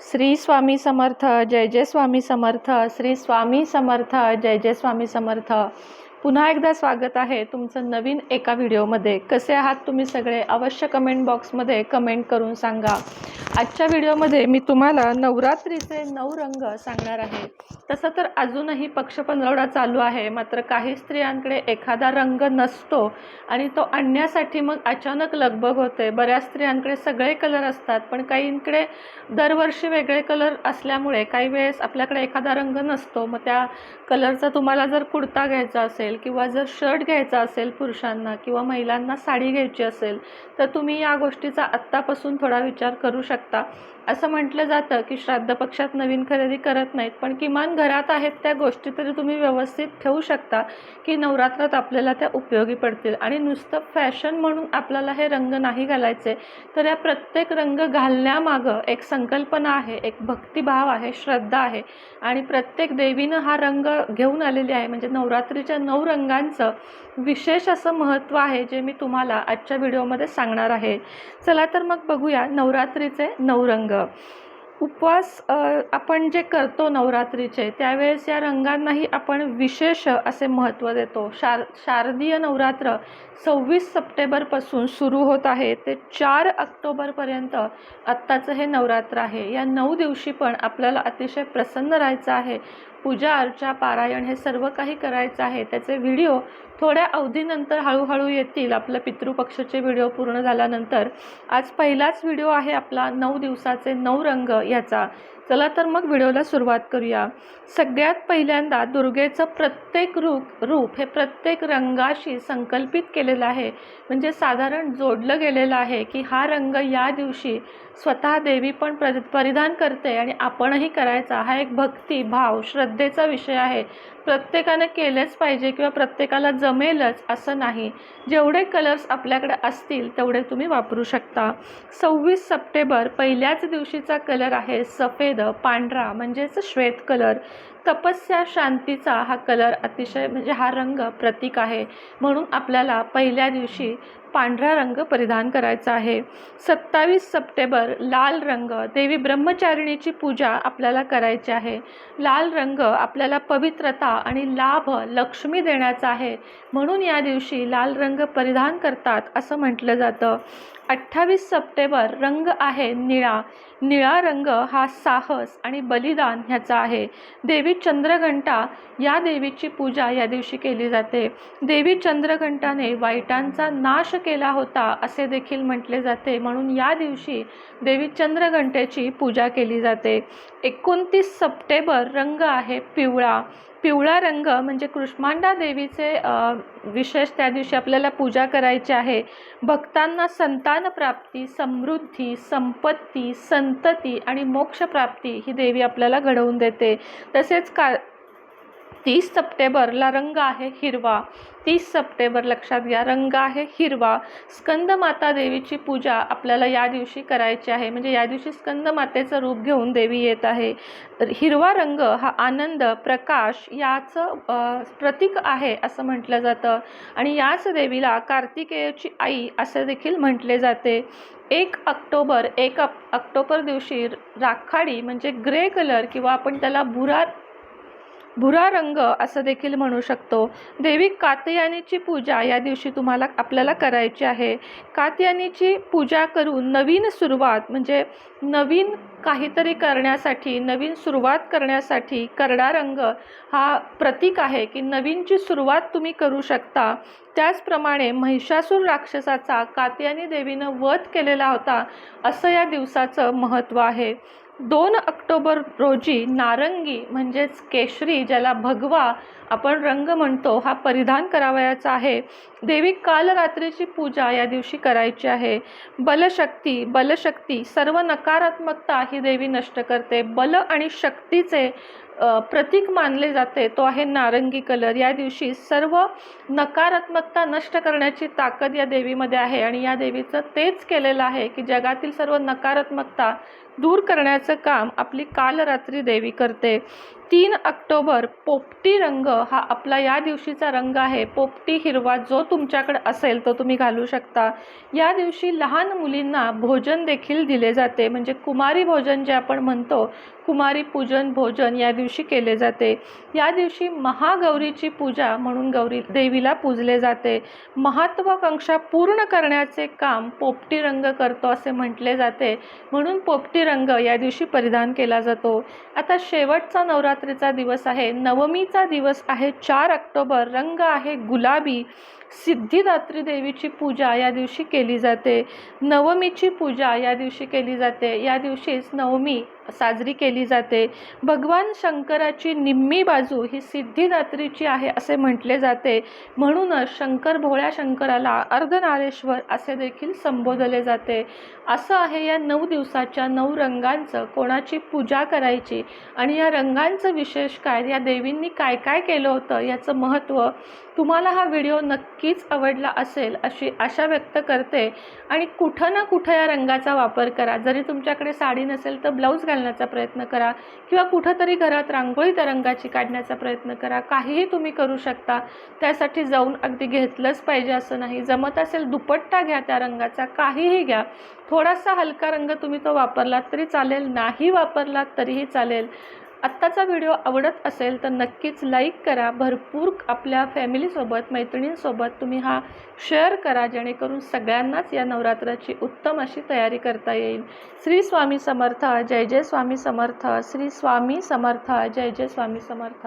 श्री स्वामी समर्थ जय जय स्वामी समर्थ श्री स्वामी समर्थ जय जय स्वामी समर्थ. पुन्हा एकदा स्वागत आहे तुमचं नवीन एका व्हिडिओमध्ये. कसे आहात तुम्ही सगळे? अवश्य कमेंट बॉक्समध्ये कमेंट करून सांगा. आजच्या व्हिडिओमध्ये मी तुम्हाला नवरात्रीचे नऊ रंग सांगणार आहे. तसं तर अजूनही पक्ष पंधरवडा चालू आहे. मात्र काही स्त्रियांकडे एखादा रंग नसतो आणि तो आणण्यासाठी मग अचानक लगबग होते. बऱ्याच स्त्रियांकडे सगळे कलर असतात पण काहींकडे दरवर्षी वेगळे कलर असल्यामुळे काही वेळेस आपल्याकडे एखादा रंग नसतो. मग त्या कलरचा तुम्हाला जर कुर्ता घ्यायचा असेल किंवा जर शर्ट घ्यायचा असेल पुरुषांना किंवा महिलांना साडी घ्यायची असेल तर तुम्ही या गोष्टीचा आत्तापासून थोडा विचार करू शकता. असं म्हटलं जातं की श्राद्ध पक्षात नवीन खरेदी करत नाहीत पण किमान घरात आहेत त्या गोष्टी तरी तुम्ही व्यवस्थित ठेवू शकता की नवरात्रात आपल्याला त्या उपयोगी पडतील. आणि नुसतं फॅशन म्हणून आपल्याला हे रंग नाही घालायचे तर या प्रत्येक रंग घालण्यामागं एक संकल्पना आहे एक भक्तिभाव आहे श्रद्धा आहे. आणि प्रत्येक देवीनं हा रंग घेऊन आलेली आहे. म्हणजे नवरात्रीच्या नऊ रंगांचं विशेष असं महत्त्व आहे जे मी तुम्हाला आजच्या व्हिडिओमध्ये सांगणार आहे. चला तर मग बघूया नवरात्रीचे नऊ रंग उपवास आपण जे करतो नवरात्रीचे त्यावेळेस या रंगांनाही आपण विशेष असे महत्त्व देतो. शार शारदीय नवरात्र सव्वीस सप्टेंबरपासून सुरू होत आहे. ते चार ऑक्टोबरपर्यंत आत्ताचं हे नवरात्र आहे. या नऊ दिवशी पण आपल्याला अतिशय प्रसन्न राहायचं आहे. पूजा अर्चा पारायण हे सर्व काही करायचं आहे. त्याचे व्हिडिओ थोड्या अवधीनंतर हळूहळू येतील. आपलं पितृपक्षाचे व्हिडिओ पूर्ण झाल्यानंतर आज पहिलाच व्हिडिओ आहे आपला नऊ दिवसाचे नऊ रंग याचा. चला तर मग व्हिडिओला सुरुवात करूया. सगळ्यात पहिल्यांदा दुर्गेचं प्रत्येक रूप रूप हे प्रत्येक रंगाशी संकल्पित केलेलं आहे. म्हणजे साधारण जोडलं गेलेलं आहे की हा रंग या दिवशी स्वतः देवी पण प्र परिधान करते आणि आपणही करायचा. हा एक भक्ती भाव श्रद्धा श्रद्धेचा विषय आहे. प्रत्येकानं केलेच पाहिजे किंवा प्रत्येकाला जमेलच असं नाही. जेवढे कलर्स आपल्याकडे असतील तेवढे तुम्ही वापरू शकता. सव्वीस सप्टेंबर पहिल्याच दिवशीचा कलर आहे सफेद पांढरा म्हणजेच श्वेत कलर तपस्या शांतीचा हा कलर अतिशय म्हणजे हा रंग प्रतीक आहे. म्हणून आपल्याला पहिल्या दिवशी पांढरा रंग परिधान करायचा आहे. सत्तावीस सप्टेंबर लाल रंग. देवी ब्रह्मचारिणीची पूजा आपल्याला करायची आहे. लाल रंग आपल्याला पवित्रता आणि लाभ लक्ष्मी देण्याचा आहे. म्हणून या दिवशी लाल रंग परिधान करतात असं म्हटलं जातं. अठ्ठावीस सप्टेंबर रंग आहे निळा. निळा रंग हा साहस आणि बलिदान ह्याचा आहे. देवी चंद्रघंटा या देवीची पूजा या दिवशी केली जाते. देवी चंद्रघंटाने वाईटांचा नाश केला होता असे देखील म्हटले जाते. म्हणून या दिवशी देवी चंद्रघंटेची पूजा केली जाते. एकोणतीस सप्टेंबर रंग आहे पिवळा. पिवळा रंग म्हणजे कृष्मांडा देवीचे विशेष त्या दिवशी आपल्याला पूजा करायची आहे. भक्तांना संतान प्राप्ती समृद्धी संपत्ती संतती आणि मोक्षप्राप्ती ही देवी आपल्याला घडवून देते. तसेच का तीस सप्टेंबरला रंग आहे हिरवा. तीस सप्टेंबर लक्षात घ्या रंग आहे हिरवा. स्कंद माता देवीची पूजा आपल्याला या दिवशी करायची आहे. म्हणजे या दिवशी स्कंद मातेचं रूप घेऊन देवी येत आहे. तर हिरवा रंग हा आनंद प्रकाश याचं प्रतीक आहे असं म्हटलं जातं. आणि याच देवीला कार्तिकेयची आई असं देखील म्हटले जाते. एक ऑक्टोबर एक ऑक्टोबर दिवशी राखाडी म्हणजे ग्रे कलर किंवा आपण त्याला भुरा भुरा रंग असं देखील म्हणू शकतो. देवी कात्यायनीची पूजा या दिवशी तुम्हाला आपल्याला करायची आहे. कात्यायनीची पूजा करून नवीन सुरुवात म्हणजे नवीन काहीतरी करण्यासाठी नवीन सुरुवात करण्यासाठी करडा रंग हा प्रतीक आहे की नवीनची सुरुवात तुम्ही करू शकता. त्याचप्रमाणे महिषासूर राक्षसाचा कात्यायनी देवीनं वध केलेला होता असं या दिवसाचं महत्त्व आहे. दोन ऑक्टोबर रोजी नारंगी म्हणजेच केशरी ज्याला भगवा आपण रंग म्हणतो हा परिधान करावयाचा आहे. देवी कालरात्रीची पूजा या दिवशी करायची आहे. बलशक्ती बलशक्ती सर्व नकारात्मकता ही देवी नष्ट करते. बल आणि शक्तीचे प्रतीक मानले जाते. तो आहे नारंगी कलर या दिवशी सर्व नकारात्मकता नष्ट करण्याची ताकद या देवीमध्ये आहे आणि या देवीचं तेच केलेलं आहे की जगातील सर्व नकारात्मकता दूर करण्याचं काम आपली कालरात्री देवी करते. तीन ऑक्टोबर पोपटी रंग हा आपला या दिवशीचा रंग आहे. पोपटी हिरवा जो तुमच्याकडे असेल तो तुम्ही घालू शकता. या दिवशी लहान मुलींना भोजन देखील दिले जाते. म्हणजे कुमारी भोजन जे आपण म्हणतो कुमारी पूजन भोजन या दिवशी केले जाते. या दिवशी महागौरीची पूजा म्हणून गौरी देवीला पूजले जाते. महत्त्वाकांक्षा पूर्ण करण्याचे काम पोपटी रंग करतो असे म्हटले जाते. म्हणून पोपटी रंग या दिवशी परिधान केला जातो. आता शेवटचा नवरात्र नवरात्रीचा दिवस आहे. नवमीचा दिवस आहे. चार ऑक्टोबर. रंग आहे गुलाबी. सिद्धिदात्री देवीची पूजा या दिवशी केली जाते. नवमीची पूजा या दिवशी केली जाते. या दिवशीच नवमी साजरी केली जाते. भगवान शंकराची निम्मी बाजू ही सिद्धिदात्रीची आहे असे म्हटले जाते. म्हणूनच शंकर भोळ्या शंकराला अर्धनारेश्वर असे देखील संबोधले जाते. असं आहे या नऊ दिवसाच्या नऊ रंगांचं कोणाची पूजा करायची आणि या रंगांचं विशेष काय या देवींनी काय काय केलं होतं याचं महत्त्व तुम्हाला हा व्हिडिओ नक्की नक्कीच आवडला असेल अशी आशा व्यक्त करते. आणि कुठं ना कुठं या रंगाचा वापर करा. जरी तुमच्याकडे साडी नसेल तर ब्लाऊज घालण्याचा प्रयत्न करा किंवा कुठंतरी घरात रांगोळी त्या रंगाची काढण्याचा प्रयत्न करा. काहीही तुम्ही करू शकता. त्यासाठी जाऊन अगदी घेतलंच पाहिजे असं नाही. जमत असेल दुपट्टा घ्या त्या रंगाचा. काहीही घ्या. थोडासा हलका रंग तुम्ही तो वापरलात तरी चालेल. नाही वापरलात तरीही चालेल. आत्ताचा व्हिडिओ आवडत असेल तर नक्कीच लाईक करा. भरपूर आपल्या फॅमिलीसोबत मैत्रिणींसोबत तुम्ही हा शेअर करा जेणेकरून सगळ्यांनाच या नवरात्राची उत्तम अशी तयारी करता येईल. श्री स्वामी समर्थ जय जय स्वामी समर्थ श्री स्वामी समर्थ जय जय स्वामी समर्थ.